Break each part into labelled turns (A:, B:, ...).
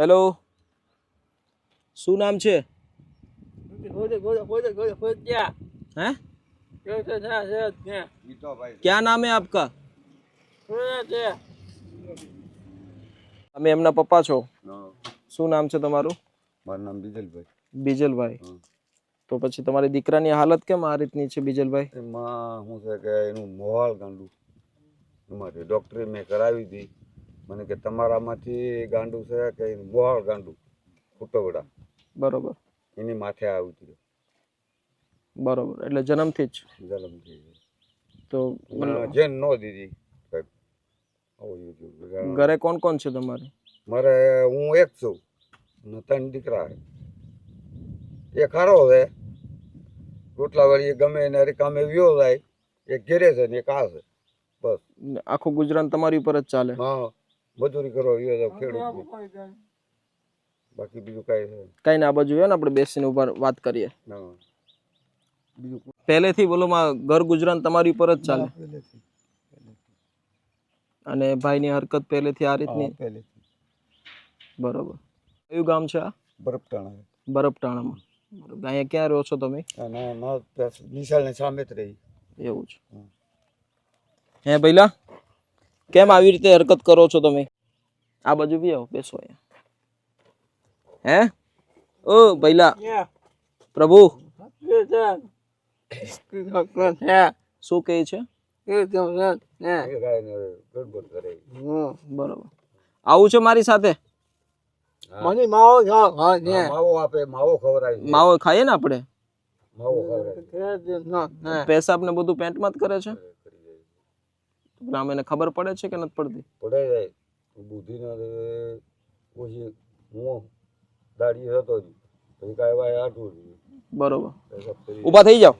A: Hello. શું નામ છે? ક્યાં નામ હે આપકા? તમે એમના પપ્પા છો? શું નામ છે તમારું?
B: મારું નામ બીજલભાઈ.
A: બીજલભાઈ. તો પછી તમારી દીકરાની હાલત કેમ આ રીતની છે બીજલભાઈ?
B: એમાં શું છે કે એનું મોહાળ ગાંડું. મારે ડૉક્ટરે મેં કરાવી હતી મને કે તમારામાંથી ગાંડું છે કે એનું ગાંડું ફૂટોગડા
A: બરોબર.
B: એની માથે આવી હતી
A: બરોબર એટલે જન્મથી જ.
B: જન્મથી
A: તો
B: જેન નો દીધી.
A: ઘરે કોણ કોણ છે તમારે?
B: મારે હું એક છું ને ત્રણ દીકરા એ એક હવે રોટલા વાળી ગમે એને કામે વ્યો જાય. એક ઘેરે છે ને એક આ છે. બસ.
A: આખું ગુજરાન તમારી ઉપર જ ચાલે.
B: હા. મજૂરી કરો વ્યો જાવ ખેડૂત બાકી બીજું કાંઈ
A: કઈ ના બાજુ ને આપણે બેસીને ઉપર વાત કરીએ.
B: બીજું
A: પહેલેથી બોલો માં ઘર ગુજરાન તમારી ઉપર જ ચાલે. અને ભાઈની હરકત પહેલેથી આ રીતની?
B: પહેલેથી.
A: બરોબર. કયું ગામ છે આ?
B: બરફટાણા
A: બરફટાણામાં બરોબર. અહીંયા ક્યાં રહો છો તમે?
B: નિશાળને સામે જ રહી.
A: એવું છે. હે. ભઈલા કેમ આવી રીતે હરકત કરો છો તમે? આ બાજુ બી આવો બેસો હે? ઓ ભઈલા પ્રભુ. શું કહે છે?
B: એ ગાયને
A: બરોબર. આવું છે મારી સાથે?
B: હા, માવો આપે માવો ખવડાવી
A: માવો ખાઈએ ને આપણે?
B: માવો ખવડાવી
A: પેશાબ ને બધું પેન્ટમાં જ કરે છે? આમ એને ખબર પડે છે કે નથી પડતી?
B: પડે જાય. બુદ્ધિ ના ઓછી હું દાડી હતો જ. પછી કાંઈ વાય આટું જ
A: બરોબર. ઊભા થઈ જાઓ.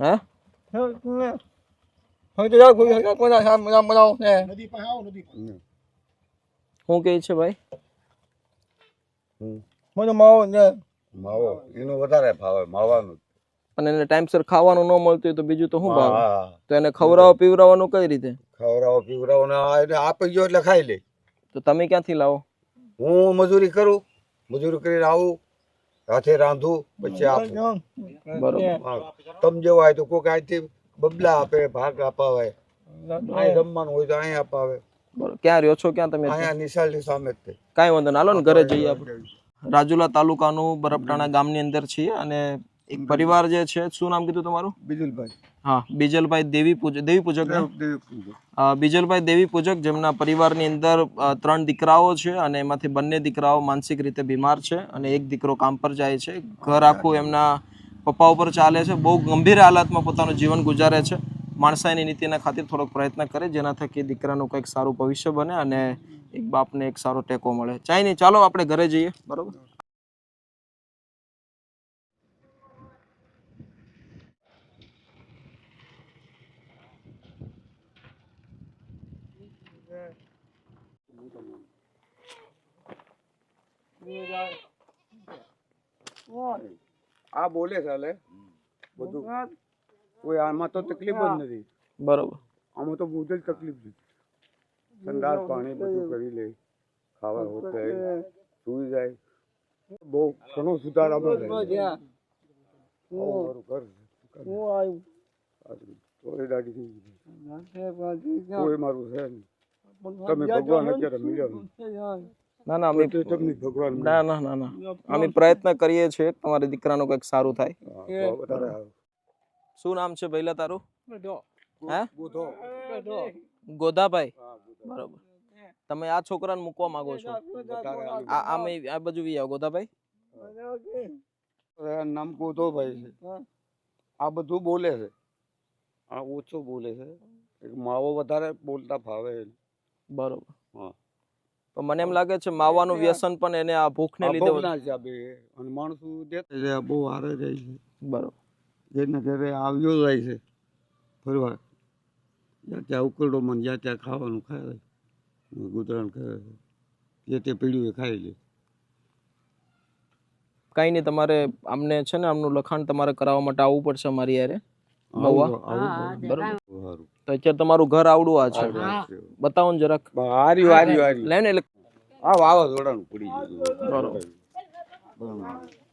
A: હે?
B: હમ.
A: શું કહે છે ભાઈ?
B: હમ. માવો એનું વધારે ભાવે માવાનું
A: અને એને ટાઈમસર ખાવાનું ન મળતું હોય તો બીજું તો શું ભાવે. તો એને ખવડાવો પીવડાવવાનું કઈ રીતે?
B: ખવડાવો પીવડાવો ને એને આપી ગયો એટલે ખાઈ લે.
A: તો તમે ક્યાંથી લાવો?
B: હું મજૂરી કરું. મજૂરી કરીને આવું હાથે રાંધું પછી આપું.
A: બરોબર.
B: તમ જેવો હોય તો કોઈક અહીંથી બબલા આપે ભાગ અપાવે. અહીં રમવાનું હોય તો અહીં અપાવે.
A: ક્યાં રહ્યો છો? ક્યાં તમે
B: અહીંયા નિશાળની સામે જ
A: કાંઈ વાંધો ના હાલો ને ઘરે જઈએ આપણે. રાજુલા તાલુકાનું બરફટાણા ગામની અંદર છીએ અને એક પરિવાર જે છે શું નામ કીધું તમારું?
B: બીજલભાઈ.
A: હા બિજલભાઈ દેવી પૂજક દેવી પૂજક. બિજલભાઈ દેવી પૂજક જેમના પરિવારની અંદર ત્રણ દીકરાઓ છે અને એમાંથી બંને દીકરાઓ માનસિક રીતે બીમાર છે અને એક દીકરો કામ પર જાય છે. ઘર આખું એમના પપ્પા ઉપર ચાલે છે. બહુ ગંભીર હાલતમાં પોતાનું જીવન ગુજારે છે. માણસાઈની નીતિના ખાतिर થોડોક પ્રયત્ન કરે જેના થકી દીકરાનું કંઈક સારું ભવિષ્ય બને અને એક બાપને એક સારો ટેકો મળે. ચાઈ નહીં ચાલો આપણે ઘરે જઈએ બરોબર?
B: આ બોલે ચાલે બધું. કોઈ આમાં તો તકલીફ જ નથી.
A: બરોબર.
B: આમાં તો બહુ જ તકલીફ છે. ઠંડા પાણી બધું કરી લે. ખાવા હોતે સુઈ જાય. બહુ ઘણો સુધાર થાય આવું મારું ઘર કોઈ દાડી થઈ ગઈ કોઈ મારું છે નહીં. તમે ભગવાન અત્યારે મળ્યા
A: ના ના અમે
B: તમને ભગવાન
A: ના ના ના ના. અમે પ્રયત્ન કરીએ છીએ કે તમારી દીકરાનું કંઈક સારું થાય. શું નામ છે પહેલા તારું? હે? ગોધાભાઈ. બરોબર. તમે આ છોકરાને મૂકવા માંગો છો. આ આમે આ બાજુ વી આવો ગોધાભાઈ.
B: નામ ગોધોભાઈ છે. આ બધું બોલે છે. આ ઓછો બોલે છે. માવો વધારે બોલતા ફાવે.
A: બરોબર.
B: હા.
A: તો મને એમ લાગે છે માવાનું વ્યસન પણ એને આ ભૂખને લીધે
B: ના છે અને માણસો દેતા જાય, બહુ હારે જાય છે.
A: બરોબર.
B: જેને ઘરે આવ્યો જાય છે ફરવા. જ્યાં ત્યાં ઉકરડો મને જ્યાં ત્યાં ખાવાનું ખાય છે. ગુજરાન ખાય જે તે પીડ્યું એ ખાઈ લે.
A: કઈ નહીં તમારે આમને છે ને આમનું લખાણ તમારે કરાવવા માટે આવવું પડશે અમારી યારે બરોબર તો અત્યારે તમારું ઘર આવડું આ છે. બતાવો ને જરાક.
B: હારી હારી હારી
A: લે. ને એટલે
B: આ વાવાઝોડાનું પડી ગયું.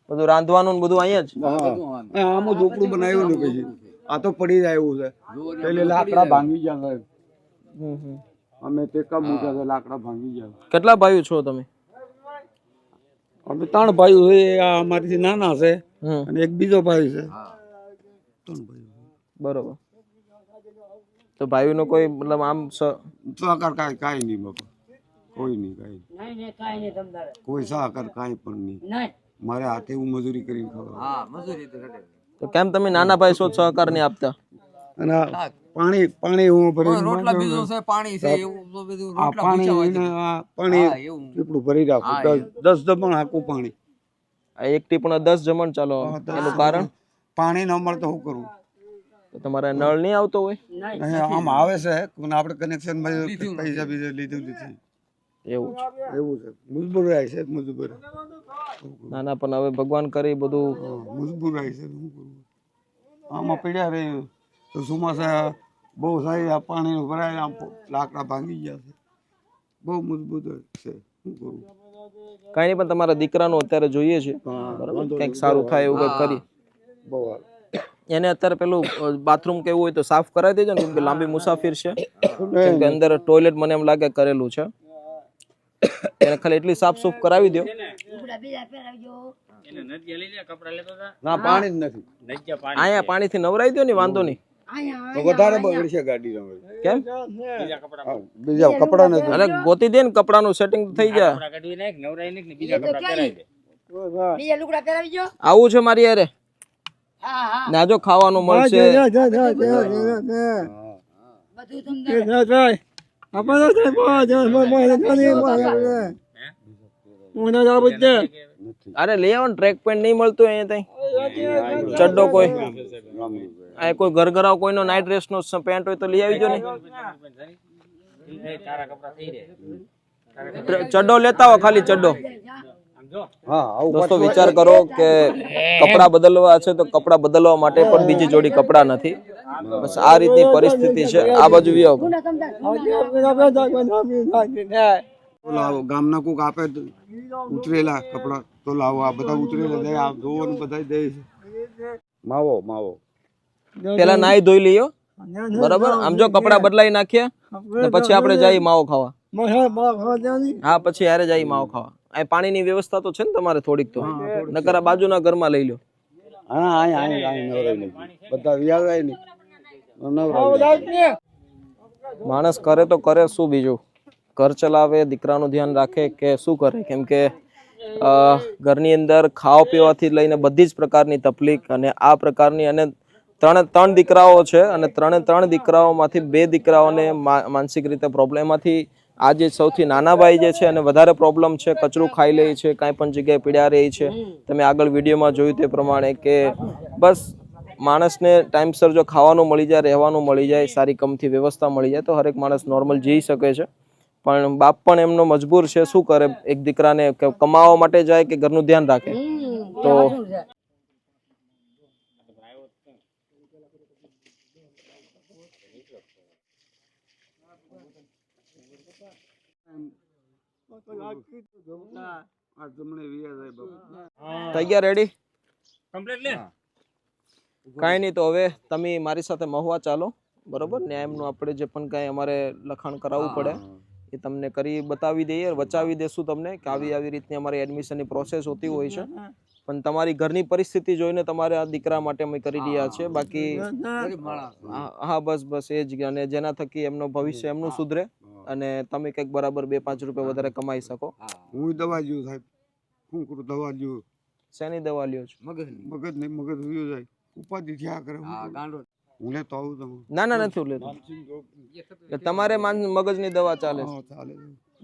A: બધું રાંધવાનું ને બધું અહીંયા જ?
B: આમાં ઝોપડું બનાવ્યું ને પછી. આ તો પડી જાય એવું છે. પેલે લાકડા ભાંગી ગયા સાહેબ. અમે ટેકા મૂક્યા છે લાકડા ભાંગી ગયા
A: કેટલા ભાઈઓ છો તમે?
B: અમે ત્રણ ભાઈઓ છે આ અમારીથી નાના છે અને એક બીજો ભાઈ છે. ત્રણ ભાઈઓ
A: બરોબર. તો ભાઈઓનો કોઈ મતલબ આમ
B: સહકાર કાંઈ કાંઈ નહીં બાપા. કોઈ નહીં કાંઈ કોઈ સહકાર કાંઈ પણ નહીં. મારે હાથે હું મજૂરી કરીને ખાવા
A: તો કેમ તમે નાના ભાઈ છો સહકાર નહીં આપતા?
B: અને પાણી પાણી હું ભરી
C: પાણી છે એવું બધું
B: આ પાણી પીપળું ભરી રાખું. દસ જમણ દમણ હાકું પાણી.
A: આ એક ટીપણો દસ જમણ ચાલો એનું કારણ?
B: પાણી ન મળે તો શું કરવું
A: તો તમારે નળ નહીં આવતો હોય?
B: આમ આવે છે પણ આપણે કનેક્શન પૈસા બીજા લીધું નથી.
A: એવું છે.
B: એવું છે. મજબૂર રહે છે મજબૂર
A: ના ના પણ હવે ભગવાન કરી બધું.
B: મજબૂર રહે છે શું કરવું? આમાં પીડ્યા રહે. તો ચોમાસા બહુ સારી આ પાણીનું ભરાય આમ લાકડા ભાંગી ગયા છે. બહુ મજબૂત છે શું કરવું?
A: કઈ નહીં પણ તમારા દીકરાનું અત્યારે જોઈએ છે. બરાબર? કંઈક સારું થાય એવું કંઈક કરી.
B: બહુ સારું.
A: એને અત્યારે પેલું બાથરૂમ કેવું હોય તો સાફ કરાવી દેજો ને કેમ કે લાંબી મુસાફિર છે. કેમ કે અંદર ટોયલેટ મને એમ લાગે કરેલું છે. એને ખાલી એટલી સાફ સૂફ કરાવી દો
B: ના પાણી જ નથી.
A: અહીંયા પાણીથી નવરાઈ દો ને વાંધો નહીં.
B: તો વધારે બગડશે ગાડી
A: કેમ?
B: બીજા કપડા નથી
A: અરે ગોતી દે ને કપડાનું સેટિંગ થઈ જાય
D: બીજા લુગડા પહેરાવી
A: આવું છે મારી
D: હા
A: ને જો ખાવાનું મળશે અરે લઈ આવો ને ટ્રેક પેન્ટ નહીં મળતું અહીંયા તઈ ચડ્ડો કોઈ આ કોઈ ઘરઘરાવ કોઈનો નાઇટ ડ્રેસ નો પેન્ટ હોય તો લઈ આવી જો ને ચડ્ડો લેતા હો ખાલી ચડ્ડો
B: હા
A: દોસ્તો વિચાર કરો કે કપડા બદલવા છે તો કપડા બદલવા માટે પણ બીજી જોડી કપડા નથી બસ આ રીતની પરિસ્થિતિ છે આ બાજુ વ્યો
B: ગામના કોક આપે ઉતરેલા કપડા તો લાવો આ બધા ઉતરેલા દે આ જોવો ને બધા દે છે માવો માવો
A: પેલા નાઈ ધોઈ લઈયો બરાબર આમ જો કપડા બદલાઈ નાખ્યા ને પછી આપણે જઈએ માવો ખાવા હા પછી હારે જઈએ માવો ખાવા આ પાણીની વ્યવસ્થા તો છે ને તમારે થોડીક તો. નકર આ બાજુના ઘરમાં લઈ લો.
B: હા અહીં અહીં અહીં નવરાય નહીં. બધા વ્યાવાય નહીં. નવરાય
A: માણસ કરે તો કરે શું બીજું? ઘર ચલાવે દીકરાનું ધ્યાન રાખે કે શું કરે? કેમ કે અ, ઘરની અંદર ખાવા પીવાથી લઈને બધી જ પ્રકારની તકલીફ અને આ પ્રકારની અને ત્રણે ત્રણ દીકરાઓ છે અને ત્રણે ત્રણ દીકરાઓમાંથી બે દીકરાઓને મા- માનસિક રીતે પ્રોબ્લેમ એમાંથી આ જે સૌથી નાના ભાઈ જે છે અને વધારે પ્રોબ્લેમ છે કચરું ખાઈ લે છે કાંઈ પણ જગ્યાએ પીડા રહી છે. તમે આગળ વિડીયોમાં જોયું તે પ્રમાણે કે બસ માણસને ટાઈમસર જો ખાવાનું મળી જાય રહેવાનું મળી જાય સારી કમથી વ્યવસ્થા મળી જાય તો હરેક માણસ નોર્મલ જઈ શકે છે. પણ બાપ પણ એમનો મજબૂર છે શું કરે? એક દીકરાને કમાવા માટે જાય કે ઘરનું ધ્યાન રાખે? તો
B: આ જમણે વ્યા જાય બાપુ
A: થઈ ગયા રેડી કાંઈ નહીં તો હવે તમે મારી સાથે મહુવા ચાલો બરોબર? ન્યાયનું આપણે જે પણ કાંઈ અમારે લખાણ કરાવવું પડે એ તમને કરી બતાવી દઈએ બચાવી દેશું તમને કે આવી આવી રીતની અમારી એડમિશનની પ્રોસેસ હોતી હોય છે. પણ તમારી ઘરની પરિસ્થિતિ જોઈને તમારે આ દીકરા માટે અમે કરી રહ્યા છે બાકી હા, બસ બસ એ જ. અને જેના થકી એમનો ભવિષ્ય એમનું સુધરે. અને તમે કંઈક બરાબર બે પાંચ રૂપિયા વધારે કમાઈ શકો.
B: હું. દવા જેવું સાહેબ. શું કરું? દવા જેવું
A: શેની દવા લ્યો છો
B: મગજ નહીં મગજ રહ્યો જાય. ઉપાધિ થયા કરે? હું લેતો આવું તમે
A: ના ના નથી લેતો. તમારે માન મગજની દવા ચાલે
B: ચાલે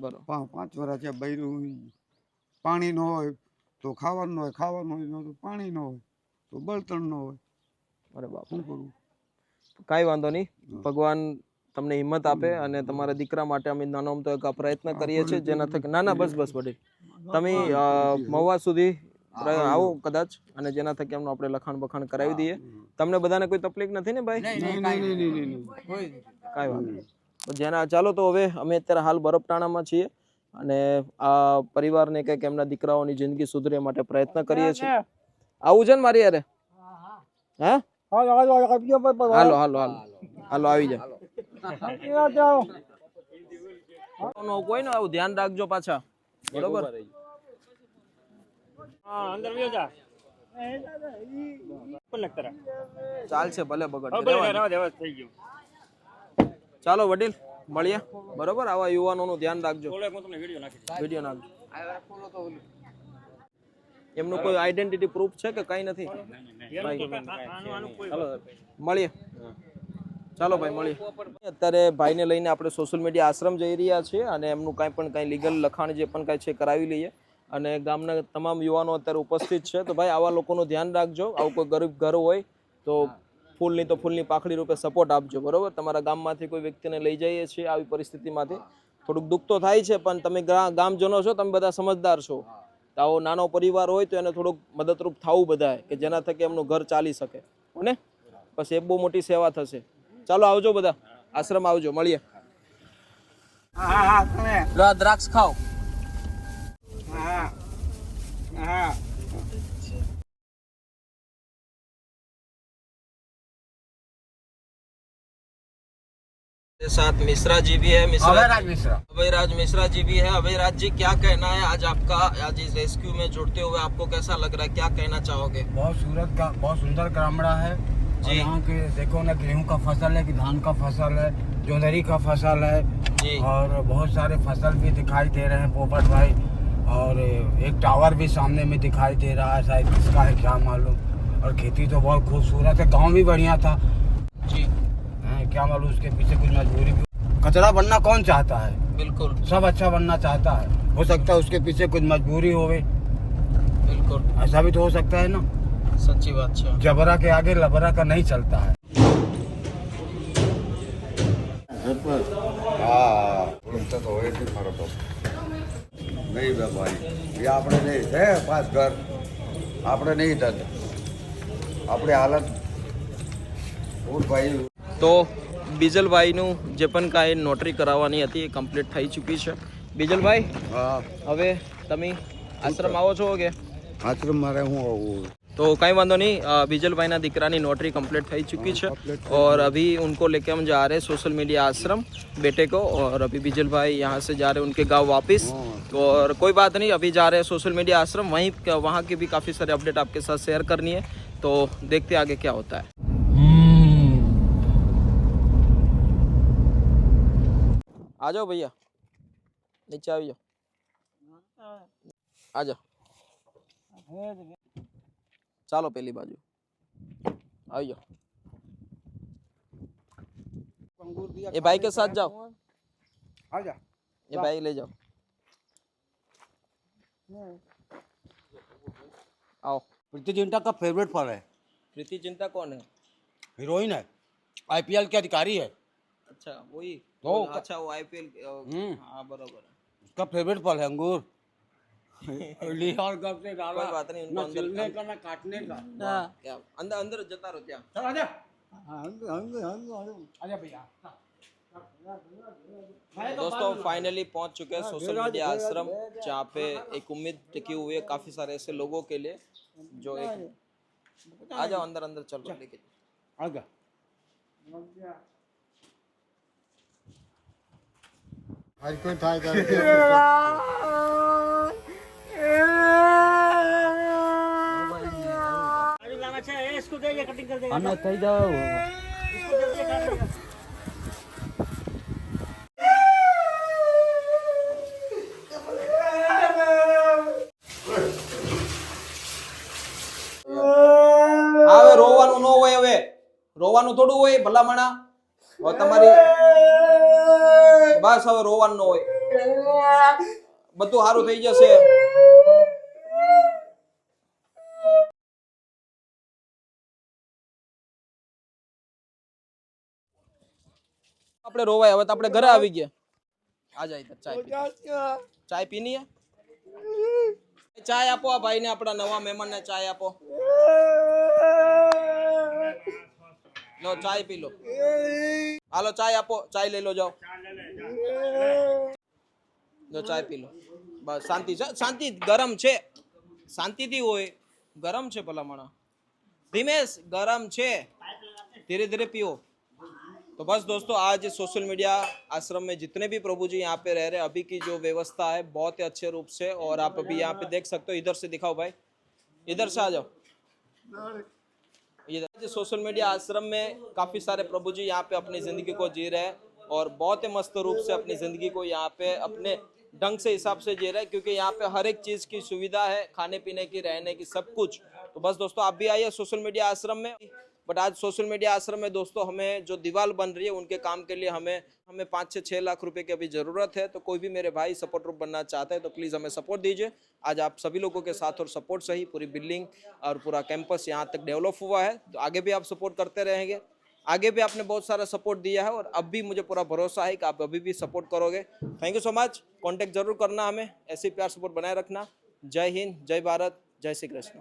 A: બરાબર.
B: પાંચ પાંચ વર્ષ છે બૈરું પાણી ન હોય તો ખાવાનું ન હોય. ખાવાનું હોય ન તો પાણી ન હોય તો બળતણ ન હોય.
A: અરે બાપ
B: શું કરું?
A: કાંઈ વાંધો નહીં. ભગવાન તમને હિંમત આપે અને તમારા દીકરા માટે અમે નાનો અમતો એક પ્રયત્ન કરીએ છીએ જેના થકી ના ના બસ બસ વડીલ. તમે મહુવા સુધી આવો કદાચ અને જેના થકી એમનું આપણે લખાણ બખાણ કરાવી દઈએ. તમને બધાને કોઈ તકલીફ નથી ને ભાઈ?
B: નહીં નહીં નહીં નહીં નહીં
A: કાંઈ વાંધો જેના ચાલો તો હવે અમે અત્યારે હાલ બરફટાણામાં છીએ અને આ પરિવારને કંઈક એમના દીકરાઓની જિંદગી સુધરે માટે પ્રયત્ન કરીએ છીએ. આવું છે ને મારી યારે હા હાલો હાલો હાલો હાલો આવી જાય કોઈ ને આવું ધ્યાન રાખજો પાછા. બરોબર? ચાલશે ભલે બગડ. ચાલો વડીલ મળીએ. બરોબર? આવા યુવાનોનું ધ્યાન રાખજો. વીડિયો નાખજો. એમનું કોઈ આઈડેન્ટિટી પ્રૂફ છે કે કઈ નથી? મળીએ. ચાલો ભાઈ, મળીએ. અત્યારે ભાઈને લઈને આપણે સોશિયલ મીડિયા આશ્રમ જઈ રહ્યા છીએ અને એમનું કાંઈ પણ કાંઈ લીગલ લખાણ જે પણ કાંઈ છે કરાવી લઈએ. અને ગામના તમામ યુવાનો અત્યારે ઉપસ્થિત છે. તો ભાઈ, આવા લોકોનું ધ્યાન રાખજો. આવું કોઈ ગરીબ ઘર હોય તો ફૂલની તો ફૂલની પાખડી રૂપે સપોર્ટ આપજો, બરાબર? તમારા ગામમાંથી કોઈ વ્યક્તિને લઈ જઈએ છીએ આવી પરિસ્થિતિમાંથી. થોડુંક દુઃખ તો થાય છે, પણ તમે ગામજનો છો, તમે બધા સમજદાર છો. તો આવો નાનો પરિવાર હોય તો એને થોડુંક મદદરૂપ થવું બધાએ, કે જેના થકી એમનું ઘર ચાલી શકે. ને પછી એ બહુ મોટી સેવા થશે. ચાલો આવજો બધા આશ્રમ આવજો મળીએ લો આ દ્રાક્ષ ખાઓ मेरे साथ मिश्रा जी भी है मिश्रा
B: અભયરાજ મિશ્રા
A: अभयराज मिश्रा जी भी है अभयराज जी क्या कहना है आज आपका आज इस रेस्क्यू में जुड़ते हुए आपको कैसा लग रहा है क्या कहना चाहोगे
E: बहुत सूरत का बहुत सुंदर ग्रामड़ा है और
A: जी।
E: यहाँ के देखो ना गेहूँ का फ़सल है कि धान का फ़सल है जोंदरी का फ़सल है।
A: जी।
E: और बहुत सारे फ़सल भी दिखाई दे रहे हैं पोपट भाई। और एक टावर भी सामने में दिखाई दे रहा है शायद किसका है क्या मालूम। और खेती तो बहुत खूबसूरत है गाँव भी बढ़िया था।
A: जी।
E: हैं, क्या मालूम उसके पीछे कुछ मजबूरी भी। कचरा बनना कौन चाहता है?
A: बिल्कुल।
E: सब अच्छा बनना चाहता है। हो सकता है उसके पीछे कुछ मजबूरी होवे।
A: बिल्कुल।
E: ऐसा भी तो हो सकता है ना।
A: सच्ची बात है
E: जबरा के आगे लबरा का नहीं चलता है
B: હા બોલતો તો હોય જ મારો તો નહીં બે ભાઈ એ આપણે નહીં છે પાંચ ઘર આપણે નહીં થતા આપણી હાલત હું ભાઈ
A: તો બીજલભાઈનું જે પણ કાંઈ નોટરી કરાવવાની હતી એ કમ્પ્લીટ થઈ ચૂકી છે બીજલભાઈ
B: હા
A: હવે તમે આશ્રમ આવો છો કે
B: આશ્રમ મારે હું આવું
A: तो नहीं अ, बीजल भाई ना दिकरानी नोटरी कंप्लीट થઈ चुकी है और अभी उनको लेके हम जा रहे हैं सोशल मीडिया आश्रम बेटे को और अभी बीजल भाई यहाँ से जा रहे हैं उनके गाँव वापस। तो और कोई बात नहीं अभी जा रहे हैं सोशल मीडिया आश्रम वहीं वहाँ की भी काफ़ी सारे अपडेट आपके साथ शेयर करनी है। तो देखते आगे क्या होता है। आ जाओ भैया नीचे आ जाओ। आ जाओ। ચાલો પેલી બાજુ આવી જાઓ એ ભાઈ के साथ जाओ
B: આજા
A: ये भाई ले जाओ आओ
E: प्रीति जिंटा का फेवरेट फल है
A: प्रीति चिंता कौन है
E: हीरोइन है आईपीएल के अधिकारी है
A: अच्छा वही
E: तो
A: वो- अच्छा वो आईपीएल
E: हम्म।
A: हाँ बराबर है
E: उसका फेवरेट फल है अंगूर लिया और कब से डाला
A: कोई बात नहीं, उनको अंदर-
E: का ना काटने का।
A: क्या अंदर अंदर जता रहो क्या?
E: चल आजा आजा भैया।
A: दोस्तों फाइनली पहुँच चुके हैं सोशल मीडिया आश्रम जहाँ पे एक उम्मीद टिकी हुई है काफ़ी सारे ऐसे लोगों के लिए जो एक आ जाओ अंदर अंदर चलो लेके
E: आजा આને થઈ જાઓ.
A: હવે રોવાનું ન હોય હવે. રોવાનું થોડું હોય ભલામણા. હવે તમારી બસ હવે રોવાનું ન હોય. બધું સારું થઈ જશે. આપણે રોવાય હવે તો આપણે ઘરે આવી ગયા. આ જાય ચાય ચાય પીની ચાય આપો આ ભાઈને આપણા નવા મહેમાનને ચાય આપો. લો ચાય પી લો. હાલો ચાય આપો ચાય લઈ લો જાઓ. લો ચાય પી લો. બસ શાંતિ શાંતિ ગરમ છે. શાંતિથી હોય. ગરમ છે ભલામણા. ધીમેશ ગરમ છે. ધીરે ધીરે પીઓ. तो बस दोस्तों आज सोशल मीडिया आश्रम में जितने भी प्रभु जी यहाँ पे रह रहे अभी की जो व्यवस्था है बहुत ही अच्छे रूप से और आप अभी यहाँ पे देख सकते हो इधर से दिखाओ भाई। इधर से आ जाओ। देखिए, सोशल मीडिया आश्रम में काफ़ी सारे प्रभु जी यहाँ पे अपनी ज़िंदगी को जी रहे हैं और बहुत ही मस्त रूप से अपनी ज़िंदगी को यहाँ पे अपने ढंग से हिसाब से जी रहे हैं क्योंकि यहाँ पे हर एक चीज़ की सुविधा है खाने पीने की रहने की सब कुछ। तो बस दोस्तों आप भी आइए सोशल मीडिया आश्रम में। बट आज सोशल मीडिया आश्रम में दोस्तों हमें जो दीवार बन रही है, उनके काम के लिए हमें हमें पाँच से छः लाख रुपए की अभी ज़रूरत है। तो कोई भी मेरे भाई सपोर्ट ग्रुप बनना चाहते हैं तो प्लीज़ हमें सपोर्ट दीजिए। आज आप सभी लोगों के साथ और सपोर्ट से ही पूरी बिल्डिंग और पूरा कैंपस यहाँ तक डेवलप हुआ है। तो आगे भी आप सपोर्ट करते रहेंगे। आगे भी आपने बहुत सारा सपोर्ट दिया है और अब भी मुझे पूरा भरोसा है कि आप अभी भी सपोर्ट करोगे। Thank you so much contact ज़रूर करना हमें। ऐसे प्यार सपोर्ट बनाए रखना। जय हिंद, जय भारत, जय श्री कृष्ण।